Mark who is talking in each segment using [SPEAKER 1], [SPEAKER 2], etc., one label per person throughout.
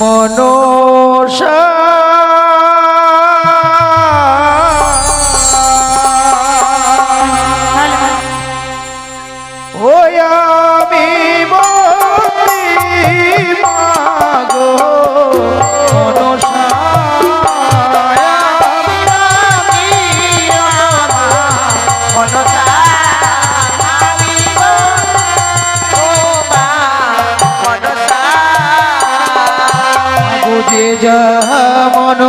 [SPEAKER 1] মনসা যা মন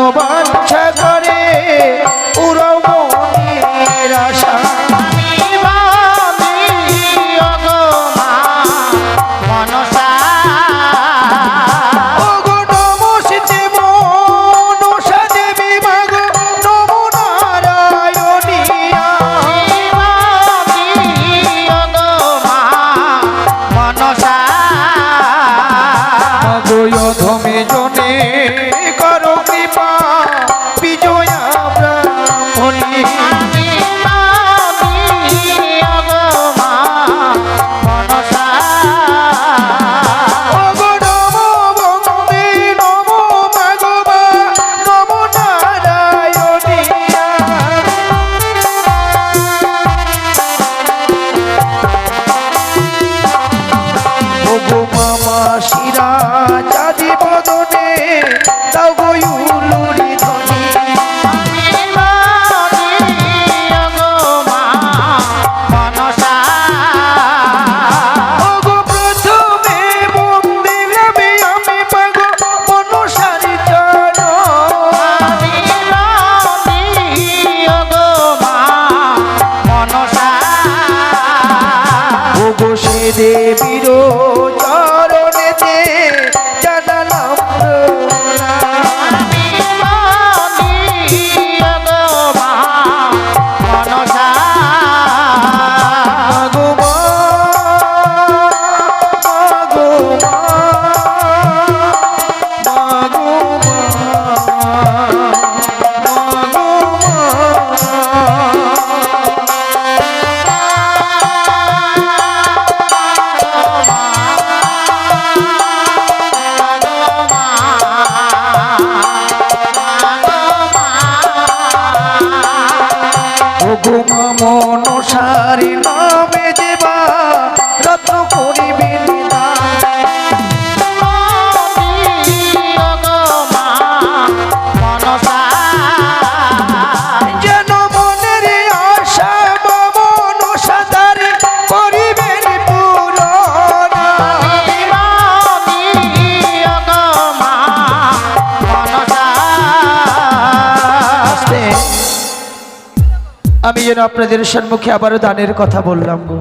[SPEAKER 1] যেন আপনাদের সম্মুখে আবারও দানের কথা বললাম গো।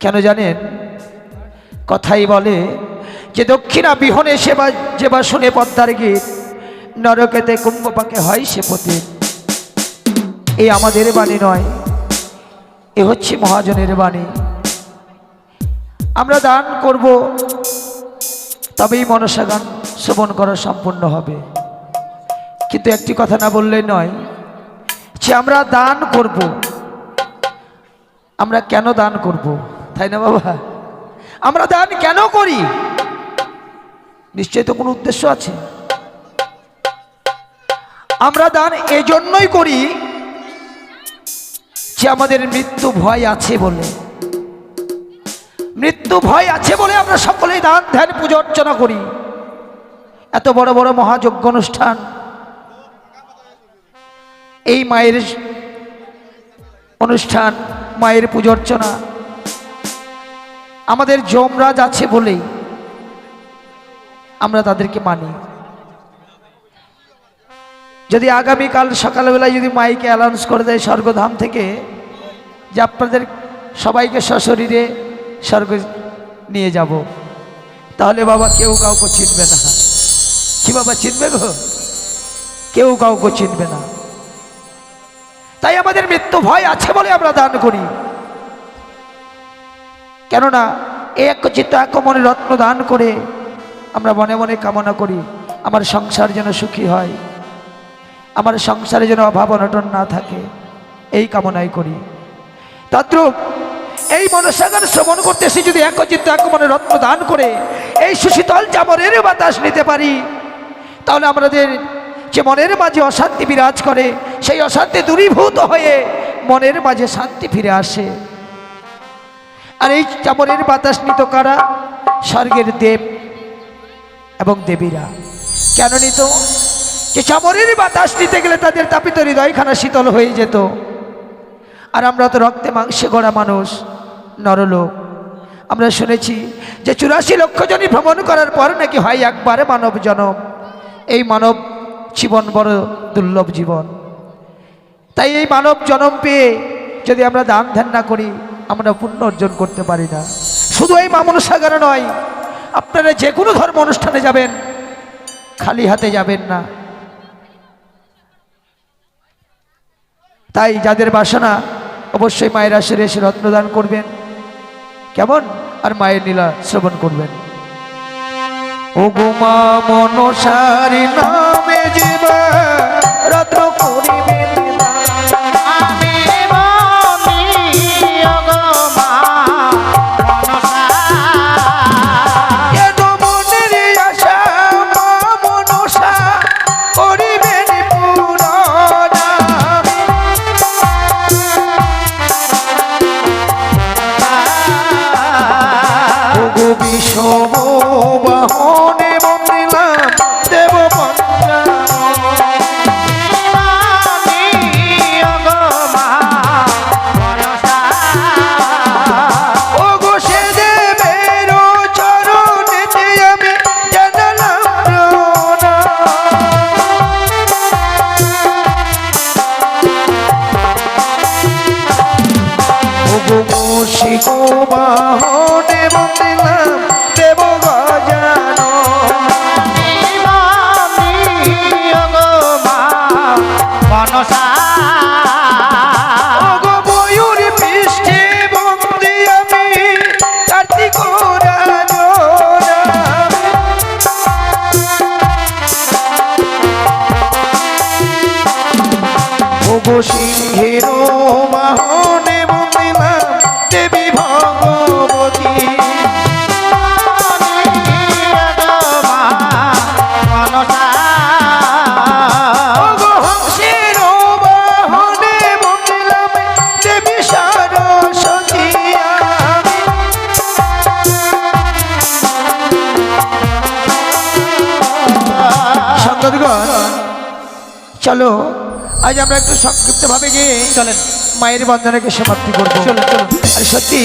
[SPEAKER 1] কেন জানেন? কথাই বলে যে দক্ষিণা বিহনে সেবা যেবা শুনে পদ্মার গীত, নরকেতে কুম্ভপাকে হয় সে পতি। এই আমাদের বাণী নয়, এ হচ্ছে মহাজনের বাণী। আমরা দান করব, তবেই মনসা গান শ্রবণ করা সম্পূর্ণ হবে। কিন্তু একটি কথা না বললে নয় যে আমরা দান করব। আমরা কেন দান করব? তাই না বাবা? আমরা দান কেন করি? নিশ্চয় তো কোনো উদ্দেশ্য আছে। আমরা দান এজন্যই করি যে আমাদের মৃত্যু ভয় আছে বলে। মৃত্যু ভয় আছে বলে আমরা সকলেই দান, ধ্যান, পুজো অর্চনা করি। এত বড় বড় মহাযজ্ঞ অনুষ্ঠান। এই মায়ের অনুষ্ঠান, মায়ের অর্চনা আমাদের যমরাজ আছে বলেই আমরা তাদেরকে মানি। যদি আগামীকাল সকালবেলায় যদি মাইকে অ্যালাউন্স করে দেয় স্বর্গধাম থেকে, যে আপনাদের সবাইকে সশরীরে স্বর্গ নিয়ে যাব, তাহলে বাবা কেউ কাউকে চিনবে না। কি বাবা চিনবে গো? কেউ কাউকে চিনবে না। তাই আমাদের মৃত্যু ভয় আছে বলে আমরা দান করি। কেননা এক চিত্ত এক মনে রত্ন দান করে আমরা মনে মনে কামনা করি, আমার সংসার যেন সুখী হয়, আমার সংসারে যেন অভাব অনটন না থাকে, এই কামনাই করি। তদ্রুপ, এই মনসাগর শ্রবণ করতে এসে যদি একচিত্ত এক মনে রত্ন দান করে, এই সুশীতল চামরের বাতাস নিতে পারি, তাহলে আমাদের যে মনের মাঝে অশান্তি বিরাজ করে সেই অশান্তি দূরীভূত হয়ে মনের মাঝে শান্তি ফিরে আসে। আর এই চামরের বাতাস নিত কারা? স্বর্গের দেব এবং দেবীরা। কেন নিত? যে চামরের বাতাস নিতে গেলে তাদের তাপিত হৃদয়খানা শীতল হয়ে যেত। আর আমরা তো রক্তে মাংসে গড়া মানুষ, নরলোক। আমরা শুনেছি যে চুরাশি লক্ষ জনই ভ্রমণ করার পর নাকি হয় একবারে মানব জনম এই মানব জীবন বড় দুর্লভ জীবন। তাই এই মানব জনম পেয়ে যদি আমরা দান ধ্যান না করি, আমরা পুণ্য অর্জন করতে পারি না। শুধু এই মামন সাগরে নয়, আপনারা যে কোনো ধর্ম অনুষ্ঠানে যাবেন, খালি হাতে যাবেন না। তাই যাদের বাসনা, অবশ্যই মায়ের আসরে এসে রত্নদান করবেন। কেমন? আর মায়ের নীলা শ্রবণ করবেন। ও গোমা মনসারি নামে জীবা রত্ন বাহনে আজ আমরা একটু সংক্ষিপ্তভাবে গিয়ে
[SPEAKER 2] চলেন।
[SPEAKER 1] মায়ের বন্দনাকে সমাপ্তি করব।
[SPEAKER 2] চলুন, চলুন।
[SPEAKER 1] আর সত্যি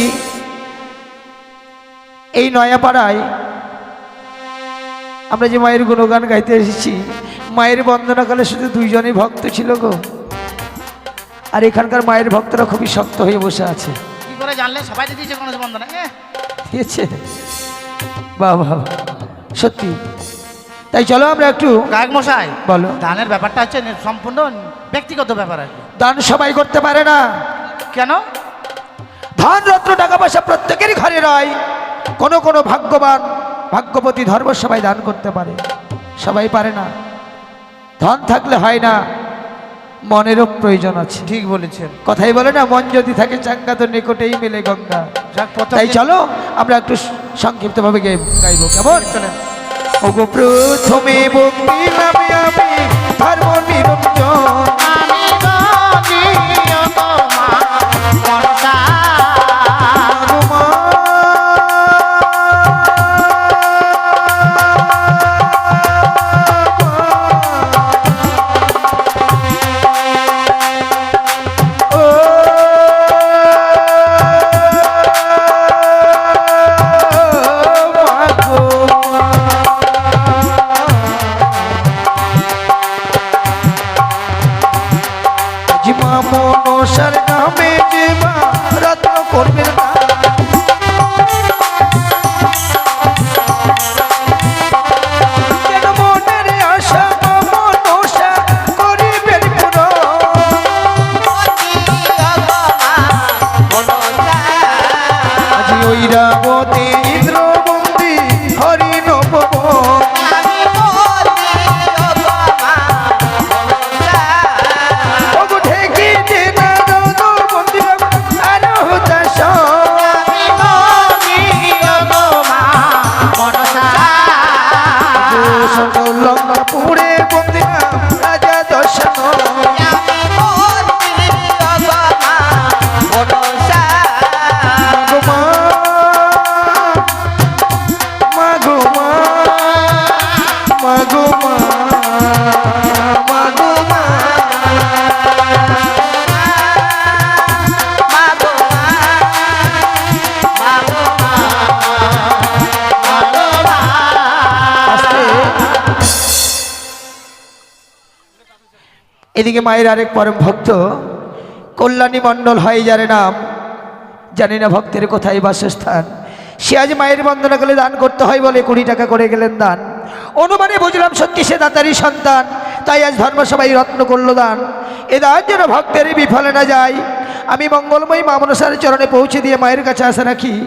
[SPEAKER 1] এই নয়াপাড়ায় আমরা যে মায়ের গুণগান গাইতে এসেছি মায়ের বন্দনাকালে শুধু দুইজনই ভক্ত ছিল গো। আর এখানকার মায়ের ভক্তরা খুবই শক্ত হয়ে বসে আছে।
[SPEAKER 2] কি করে জানলে? সবাই দিয়েছে কোনো
[SPEAKER 1] দিয়েছে। বাহ বাহ। সত্যি তাই চলো আমরা একটু
[SPEAKER 2] গায়ক মশাই
[SPEAKER 1] বলো।
[SPEAKER 2] দানের ব্যাপারটা হচ্ছে সম্পূর্ণ ব্যক্তিগত ব্যাপার আর কি।
[SPEAKER 1] দান সবাই করতে পারে না।
[SPEAKER 2] কেন?
[SPEAKER 1] ধন রত্ন টাকা পয়সা প্রত্যেকেরই ঘরে রয়। কোনো কোনো ভাগ্যবান ভাগ্যবতী ধর্ম সবাই দান করতে পারে। সবাই পারে না। ধন থাকলে হয় না। মনেরও প্রয়োজন আছে।
[SPEAKER 2] ঠিক বলেছেন।
[SPEAKER 1] কথাই বলে না মন যদি থাকে চাঙ্গা তো নিকটেই মেলে গঙ্গা। তাই চলো আমরা একটু সংক্ষিপ্তভাবে গাইবো। কেমন?
[SPEAKER 2] চলেন।
[SPEAKER 1] ওগো প্রথমে বন্দিলাম আমি ধর্ম মনসার নামে এদিকে মায়ের আরেক পরম ভক্ত কল্যাণী মণ্ডল হয় যারে নাম জানি না ভক্তের কোথায় বাসস্থান। সে আজ মায়ের বন্দনা করলে দান করতে হয় বলে কুড়ি টাকা করে গেলেন দান। অনুমানে বুঝলাম সত্যি সে দাতারই সন্তান। তাই আজ ধর্মসভায় রত্ন করল দান। এ দান যেন ভক্তের বিফলে না যায়। আমি মঙ্গলময়ী মা মনসার চরণে পৌঁছে দিয়ে মায়ের কাছে আশা রাখি।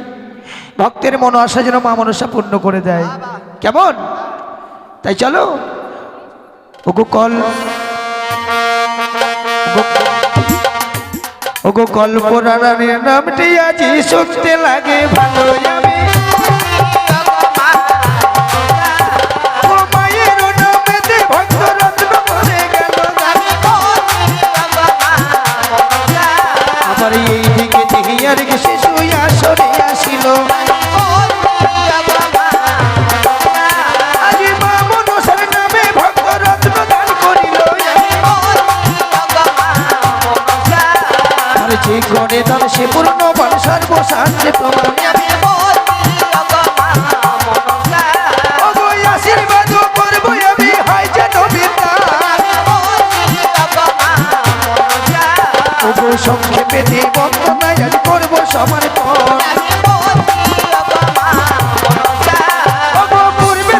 [SPEAKER 1] ভক্তের মন আশা যেন মা মনসা পূর্ণ করে দেয়। কেমন? তাই চলো। ওগো কল। ওগো কল্পনারানের নামটি আজি শুনতে লাগে ভালো সে পূর্ণ বল প্রমাণ ওগো আশীর্বাদ করব আমি সংক্ষেপে দেব আজ করব সমর্পণ ওগো পূর্বে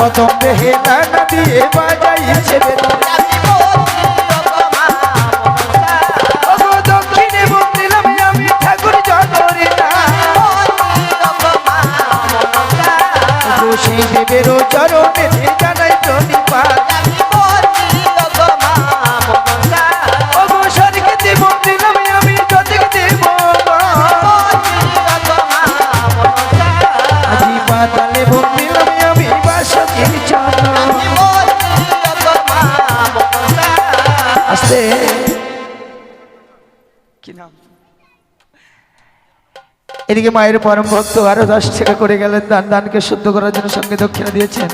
[SPEAKER 1] কদম দেহে নানা দিয়ে বাজাইছে বেদনা ওগো আস্তে কি নাম? এদিকে মায়ের পরম ভক্ত আরও দশ টাকা করে গেলেন দান দানকে শুদ্ধ করার জন্য সঙ্গে দক্ষিণা দিয়েছেন।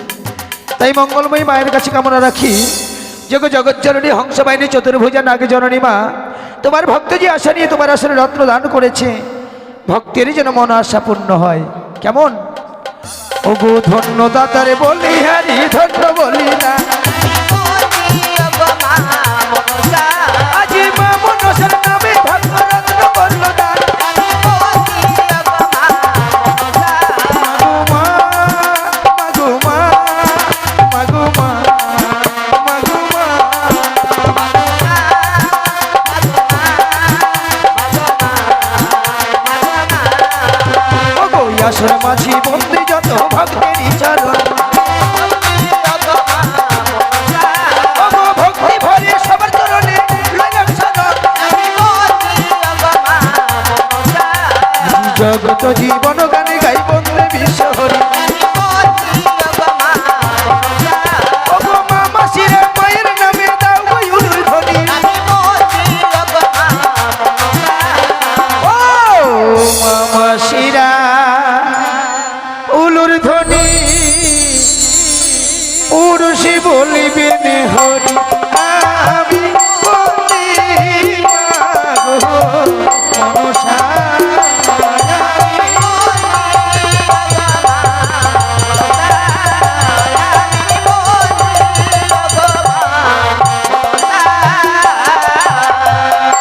[SPEAKER 1] তাই মঙ্গলময়ী মায়ের কাছে কামনা রাখি। যোগ জগৎ জননী হংসবাহিনী চতুর্ভুজা নাগে জননী মা তোমার ভক্ত যে আশা নিয়ে তোমার আসলে রত্ন দান করেছে ভক্তেরই যেন মন আশা পূর্ণ হয়। কেমন? ওগো ধন্য দাতারে বলি হারি ধন্য বলি না। আসর মাঝি বন্দি যত ভক্তেরই চরণ। জগত জীব